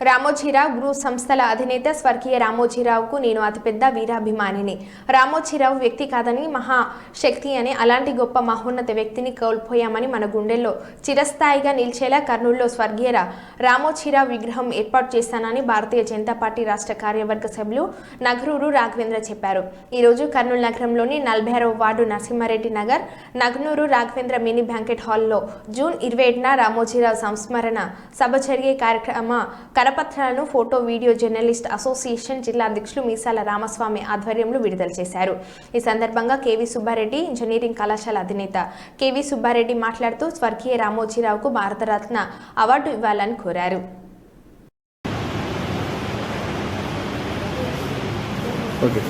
Ramoji Rao group సంస్థల అధినేత స్వర్గీయ రామోజీరావుకు నేను అతిపెద్ద వీరాభిమానిని. రామోజీరావు వ్యక్తి కాదని మహాశక్తి అని అలాంటి గొప్ప మహోన్నత వ్యక్తిని కోల్పోయామని మన గుండెల్లో చిరస్థాయిగా నిలిచేలా కర్నూలులో స్వర్గీయ రామోజీరావు విగ్రహం ఏర్పాటు చేస్తానని భారతీయ జనతా పార్టీ రాష్ట్ర కార్యవర్గ సభ్యులు నగరూరు రాఘవేంద్ర చెప్పారు. ఈరోజు కర్నూలు నగరంలోని నలభై ఆరవ ward Narasimha Reddy Nagar Naganur Raghavendra mini banquet హాల్లో జూన్ ఇరవై ఏడున రామోజీరావు సంస్మరణ సభ జరిగే కార్యక్రమ కరపత్రాలను ఫోటో వీడియో జర్నలిస్ట్ అసోసియేషన్ జిల్లా అధ్యక్షులు మీసాల రామస్వామి ఆధ్వర్యంలో విడుదల చేశారు. ఈ సందర్భంగా కేవీ సుబ్బారెడ్డి ఇంజనీరింగ్ కళాశాల అధినేత కేవీ సుబ్బారెడ్డి మాట్లాడుతూ స్వర్గీయ రామోజీరావుకు భారతరత్న అవార్డు ఇవ్వాలని కోరారు. ఓకే.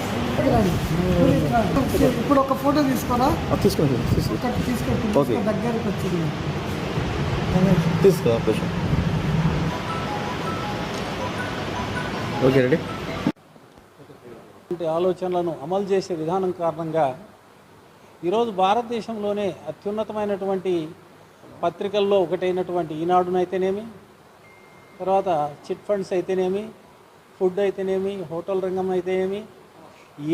ఇప్పుడు ఒక ఫోటో తీసుకోరా? తీసుకోండి తీసుకో. దగ్గరకు వచ్చింది. తీసుకో ఓకే రెడీ. ఆలోచనలను అమలు చేసే విధానం కారణంగా ఈరోజు భారతదేశంలోనే అత్యున్నతమైనటువంటి పత్రికల్లో ఒకటైనటువంటి ఈనాడునైతేనేమి తర్వాత చిట్ ఫండ్స్ అయితేనేమి ఫుడ్ అయితేనేమి హోటల్ రంగం అయితేనేమి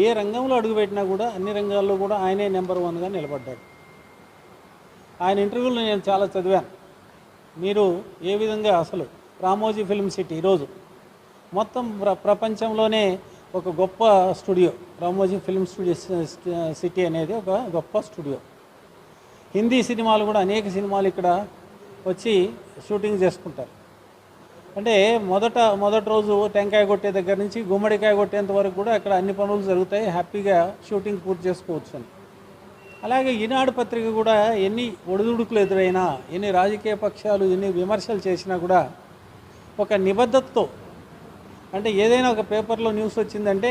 ఏ రంగంలో అడుగుపెట్టినా కూడా అన్ని రంగాల్లో కూడా ఆయనే నెంబర్ వన్గా నిలబడ్డాడు. ఆయన ఇంటర్వ్యూలో నేను చాలా చదివాను. మీరు ఏ విధంగా అసలు రామోజీ ఫిల్మ్ సిటీ ఈరోజు మొత్తం ప్ర ప్రపంచంలోనే ఒక గొప్ప studio Ramoji film studio city అనేది ఒక గొప్ప స్టూడియో. హిందీ సినిమాలు కూడా అనేక సినిమాలు ఇక్కడ వచ్చి షూటింగ్ చేసుకుంటారు. అంటే మొదట మొదటి రోజు టెంకాయ కొట్టే దగ్గర నుంచి గుమ్మడికాయ కొట్టేంత వరకు కూడా అక్కడ అన్ని పనులు జరుగుతాయి. హ్యాపీగా షూటింగ్ పూర్తి చేసుకోవచ్చు అని. అలాగే ఈనాడు పత్రిక కూడా ఎన్ని ఒడిదుడుకులు ఎదురైనా ఎన్ని రాజకీయ పక్షాలు ఎన్ని విమర్శలు చేసినా కూడా ఒక నిబద్ధతతో అంటే ఏదైనా ఒక పేపర్లో న్యూస్ వచ్చిందంటే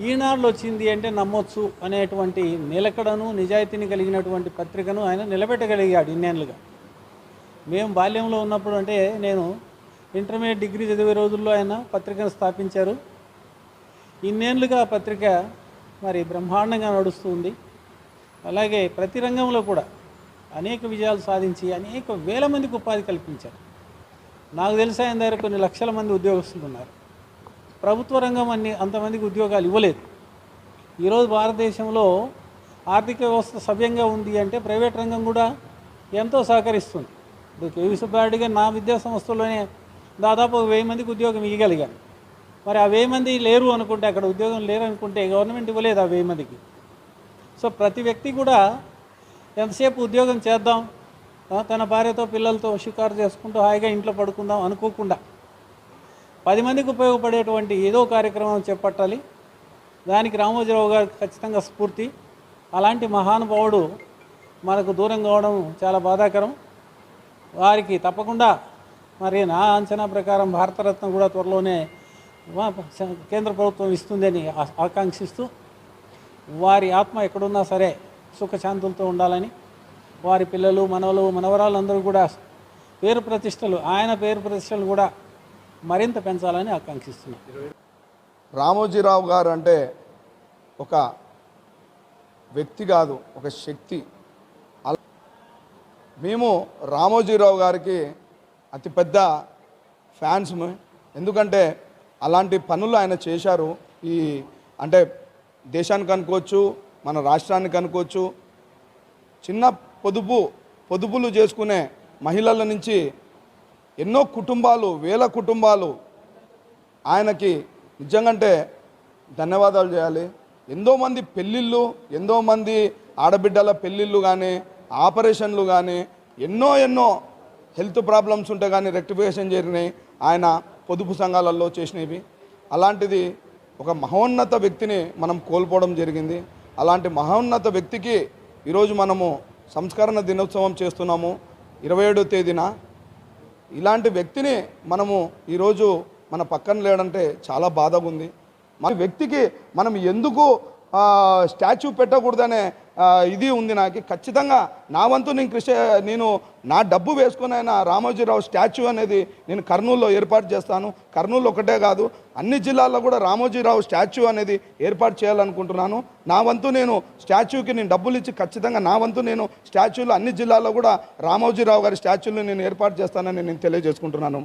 ఈనాడులో వచ్చింది అంటే నమ్మొచ్చు అనేటువంటి నిలకడను నిజాయితీని కలిగినటువంటి పత్రికను ఆయన నిలబెట్టగలిగాడు ఇన్నేళ్ళుగా మేము బాల్యంలో ఉన్నప్పుడు అంటే నేను ఇంటర్మీడియట్ డిగ్రీ చదివే రోజుల్లో ఆయన పత్రికను స్థాపించారు. ఇన్నేళ్ళుగా ఆ పత్రిక మరి బ్రహ్మాండంగా నడుస్తుంది అలాగే ప్రతి రంగంలో కూడా అనేక విజయాలు సాధించి అనేక వేల మందికి ఉపాధి కల్పించారు. నాకు తెలిసి ఆయన దగ్గర కొన్ని లక్షల మంది ఉద్యోగస్తులు ఉన్నారు. ప్రభుత్వ రంగం అన్ని అంతమందికి ఉద్యోగాలు ఇవ్వలేదు. ఈరోజు భారతదేశంలో ఆర్థిక వ్యవస్థ సవ్యంగా ఉంది అంటే ప్రైవేట్ రంగం కూడా ఎంతో సహకరిస్తుంది. ఇప్పుడు కేవీ సుబ్బారెడ్డి గారు నా విద్యా సంస్థలోనే దాదాపు వెయ్యి మందికి ఉద్యోగం ఇవ్వగలిగాను మరి ఆ వెయ్యి మంది లేరు అనుకుంటే అక్కడ ఉద్యోగం లేరు అనుకుంటే గవర్నమెంట్ ఇవ్వలేదు ఆ వెయ్యి మందికి. సో ప్రతి వ్యక్తి కూడా ఎంతసేపు ఉద్యోగం చేద్దాం తన భార్యతో పిల్లలతో షికారు చేసుకుంటూ హాయిగా ఇంట్లో పడుకుందాం అనుకోకుండా పది మందికి ఉపయోగపడేటువంటి ఏదో కార్యక్రమం చేపట్టాలి. దానికి రామోజీరావు గారు ఖచ్చితంగా స్ఫూర్తి. అలాంటి మహానుభావుడు మనకు దూరం కావడం చాలా బాధాకరం. వారికి తప్పకుండా మరి నా అంచనా ప్రకారం భారతరత్న కూడా త్వరలోనే కేంద్ర ప్రభుత్వం ఇస్తుందని ఆకాంక్షిస్తూ వారి ఆత్మ ఎక్కడున్నా సరే సుఖశాంతులతో ఉండాలని వారి పిల్లలు మనవలు మనవరాలందరూ కూడా పేరు ప్రతిష్టలు ఆయన పేరు ప్రతిష్టలు కూడా మరింత పెంచాలని ఆకాంక్షిస్తున్నాను రామోజీరావు గారు అంటే ఒక వ్యక్తి కాదు ఒక శక్తి. అలా మేము రామోజీరావు గారికి అతిపెద్ద ఫ్యాన్స్ ఎందుకంటే అలాంటి పనులు ఆయన చేశారు. ఈ అంటే దేశానికి అనుకోవచ్చు మన రాష్ట్రానికి అనుకోవచ్చు. చిన్న పొదుపు పొదుపులు చేసుకునే మహిళల నుంచి ఎన్నో కుటుంబాలు వేల కుటుంబాలు ఆయనకి నిజంగంటే ధన్యవాదాలు చేయాలి. ఎంతోమంది పెళ్ళిళ్ళు ఎంతోమంది ఆడబిడ్డల పెళ్ళిళ్ళు కానీ ఆపరేషన్లు కానీ ఎన్నో ఎన్నో హెల్త్ ప్రాబ్లమ్స్ ఉంటే కానీ రెక్టిఫికేషన్ జరిగినాయి. ఆయన పొదుపు సంఘాలలో చేసినవి. అలాంటిది ఒక మహోన్నత వ్యక్తిని మనం కోల్పోవడం జరిగింది. అలాంటి మహోన్నత వ్యక్తికి ఈరోజు మనము సంస్కరణ దినోత్సవం చేస్తున్నాము. ఇరవై ఏడో తేదీన ఇలాంటి వ్యక్తిని మనము ఈరోజు మన పక్కన లేడంటే చాలా బాధగా ఉంది మన వ్యక్తికి మనం ఎందుకు స్టాచ్యూ పెట్టకూడదనే ఇది ఉంది నాకు. ఖచ్చితంగా నా వంతు నేను కృషి నేను నా డబ్బు వేసుకుని అయినా రామోజీరావు స్టాచ్యూ అనేది నేను కర్నూలులో ఏర్పాటు చేస్తాను. కర్నూలు ఒకటే కాదు అన్ని జిల్లాల్లో కూడా రామోజీరావు స్టాచ్యూ అనేది ఏర్పాటు చేయాలనుకుంటున్నాను. నా వంతు నేను స్టాచ్యూకి నేను డబ్బులు ఇచ్చి ఖచ్చితంగా నా వంతు నేను స్టాచ్యూలు అన్ని జిల్లాల్లో కూడా రామోజీరావు గారి స్టాచ్యూలు నేను ఏర్పాటు చేస్తానని నేను తెలియజేసుకుంటున్నాను.